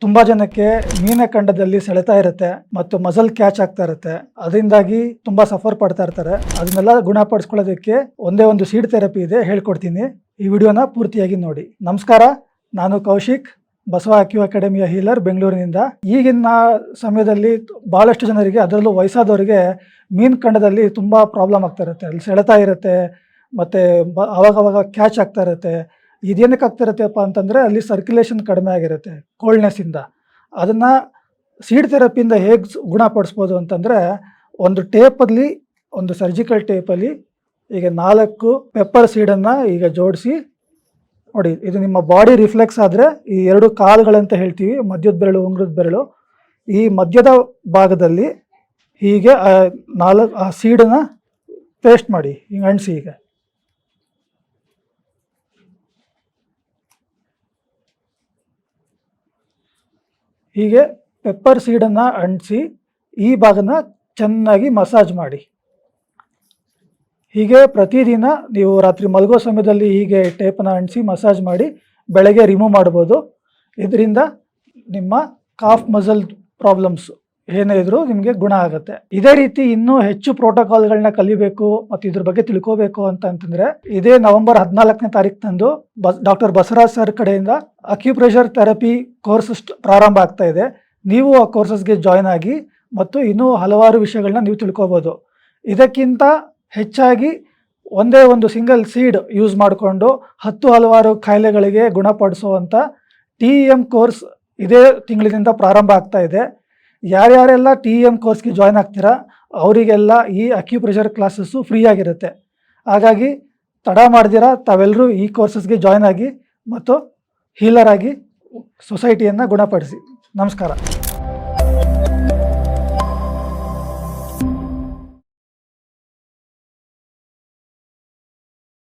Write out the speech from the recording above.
ತುಂಬಾ ಜನಕ್ಕೆ ಮೀನ ಖಂಡದಲ್ಲಿ ಸೆಳೆತಾ ಇರುತ್ತೆ ಮತ್ತು ಮಸಲ್ ಕ್ಯಾಚ್ ಆಗ್ತಾ ಇರುತ್ತೆ. ಅದರಿಂದಾಗಿ ತುಂಬಾ ಸಫರ್ ಪಡ್ತಾ ಇರ್ತಾರೆ. ಅದನ್ನೆಲ್ಲ ಗುಣಪಡಿಸ್ಕೊಳ್ಳೋದಕ್ಕೆ ಒಂದೇ ಒಂದು ಸೀಡ್ ಥೆರಪಿ ಇದೆ ಹೇಳ್ಕೊಡ್ತೀನಿ. ಈ ವಿಡಿಯೋನ ಪೂರ್ತಿಯಾಗಿ ನೋಡಿ. ನಮಸ್ಕಾರ, ನಾನು ಕೌಶಿಕ್, ಬಸವ ಅಕ್ಯೂ ಅಕಾಡೆಮಿಯ ಹೀಲರ್ ಬೆಂಗಳೂರಿನಿಂದ. ಈಗಿನ ಸಮಯದಲ್ಲಿ ಬಹಳಷ್ಟು ಜನರಿಗೆ, ಅದರಲ್ಲೂ ವಯಸ್ಸಾದವರಿಗೆ ಮೀನ್ ಖಂಡದಲ್ಲಿ ತುಂಬಾ ಪ್ರಾಬ್ಲಮ್ ಆಗ್ತಾ ಇರುತ್ತೆ. ಅಲ್ಲಿ ಸೆಳೆತಾ ಇರುತ್ತೆ, ಮತ್ತೆ ಬ- ಅವಾಗ ಕ್ಯಾಚ್ ಆಗ್ತಾ ಇರುತ್ತೆ. ಇದೇನಕ್ಕೆ ಆಗ್ತಾ ಅಂತಂದರೆ ಅಲ್ಲಿ ಸರ್ಕ್ಯುಲೇಷನ್ ಕಡಿಮೆ ಆಗಿರುತ್ತೆ ಕೋಲ್ಡ್ನೆಸ್ಸಿಂದ ಅದನ್ನು ಸೀಡ್ ಥೆರಪಿಯಿಂದ ಹೇಗೆ ಗುಣಪಡಿಸ್ಬೋದು ಅಂತಂದರೆ ಒಂದು ಟೇಪಲ್ಲಿ ಒಂದು ಸರ್ಜಿಕಲ್ ಟೇಪಲ್ಲಿ ಈಗ ನಾಲ್ಕು ಪೆಪ್ಪರ್ ಸೀಡನ್ನು ಈಗ ಜೋಡಿಸಿ, ನೋಡಿ ಇದು ನಿಮ್ಮ ಬಾಡಿ ರಿಫ್ಲೆಕ್ಸ್ ಆದರೆ ಈ ಎರಡು ಕಾಲುಗಳಂತ ಹೇಳ್ತೀವಿ, ಮಧ್ಯದ ಬೆರಳು, ಉಂಗ್ರದ ಬೆರಳು. ಈ ಮಧ್ಯದ ಭಾಗದಲ್ಲಿ ಹೀಗೆ ನಾಲ್ಕು ಆ ಸೀಡನ್ನು ಪೇಸ್ಟ್ ಮಾಡಿ, ಹಿಂಗೆ ಅಂಟಿಸಿ ಈಗ. ಹೀಗೆ ಪೆಪ್ಪರ್ ಸೀಡನ್ನು ಅಂಟಿಸಿ ಈ ಭಾಗನ ಚೆನ್ನಾಗಿ ಮಸಾಜ್ ಮಾಡಿ. ಹೀಗೆ ಪ್ರತಿದಿನ ನೀವು ರಾತ್ರಿ ಮಲಗೋ ಸಮಯದಲ್ಲಿ ಹೀಗೆ ಟೇಪನ್ನು ಅಂಟಿಸಿ ಮಸಾಜ್ ಮಾಡಿ ಬೆಳಗ್ಗೆ ರಿಮೂವ್ ಮಾಡ್ಬೋದು. ಇದರಿಂದ ನಿಮ್ಮ ಕಾಫ್ ಮಸಲ್ ಪ್ರಾಬ್ಲಮ್ಸ್ ಏನೇ ಇದ್ರೂ ನಿಮಗೆ ಗುಣ ಆಗುತ್ತೆ. ಇದೇ ರೀತಿ ಇನ್ನೂ ಹೆಚ್ಚು ಪ್ರೋಟೋಕಾಲ್ಗಳನ್ನ ಕಲಿಬೇಕು ಮತ್ತು ಇದ್ರ ಬಗ್ಗೆ ತಿಳ್ಕೋಬೇಕು ಅಂತ ಅಂತಂದ್ರೆ ಇದೇ ನವೆಂಬರ್ ಹದಿನಾಲ್ಕನೇ ತಾರೀಕು ತಂದು ಡಾಕ್ಟರ್ ಬಸವರಾಜ್ ಸರ್ ಕಡೆಯಿಂದ ಅಕ್ಯುಪ್ರೆಷರ್ ಥೆರಪಿ ಕೋರ್ಸಸ್ ಪ್ರಾರಂಭ ಆಗ್ತಾ ಇದೆ. ನೀವು ಆ ಕೋರ್ಸಸ್ಗೆ ಜಾಯ್ನ್ ಆಗಿ ಮತ್ತು ಇನ್ನೂ ಹಲವಾರು ವಿಷಯಗಳನ್ನ ನೀವು ತಿಳ್ಕೊಬೋದು. ಇದಕ್ಕಿಂತ ಹೆಚ್ಚಾಗಿ ಒಂದೇ ಒಂದು ಸಿಂಗಲ್ ಸೀಡ್ ಯೂಸ್ ಮಾಡಿಕೊಂಡು ಹತ್ತು ಹಲವಾರು ಕಾಯಿಲೆಗಳಿಗೆ ಗುಣಪಡಿಸುವಂಥ ಟಿ ಎಂ ಕೋರ್ಸ್ ಇದೇ ತಿಂಗಳಿನಿಂದ ಪ್ರಾರಂಭ ಆಗ್ತಾ ಇದೆ. ಯಾರ್ಯಾರೆಲ್ಲ ಟಿ ಎಂ ಕೋರ್ಸ್ಗೆ ಜಾಯ್ನ್ ಆಗ್ತೀರಾ, ಅವರಿಗೆಲ್ಲ ಈ ಅಕ್ಯುಪ್ರೆಷರ್ ಕ್ಲಾಸಸ್ಸು ಫ್ರೀ ಆಗಿರುತ್ತೆ. ಹಾಗಾಗಿ ತಡ ಮಾಡ್ದಿರಾ ತಾವೆಲ್ಲರೂ ಈ ಕೋರ್ಸಸ್ಗೆ ಜಾಯ್ನ್ ಆಗಿ ಮತ್ತು ಹೀಲರ್ ಆಗಿ ಸೊಸೈಟಿಯನ್ನು ಗುಣಪಡಿಸಿ. ನಮಸ್ಕಾರ.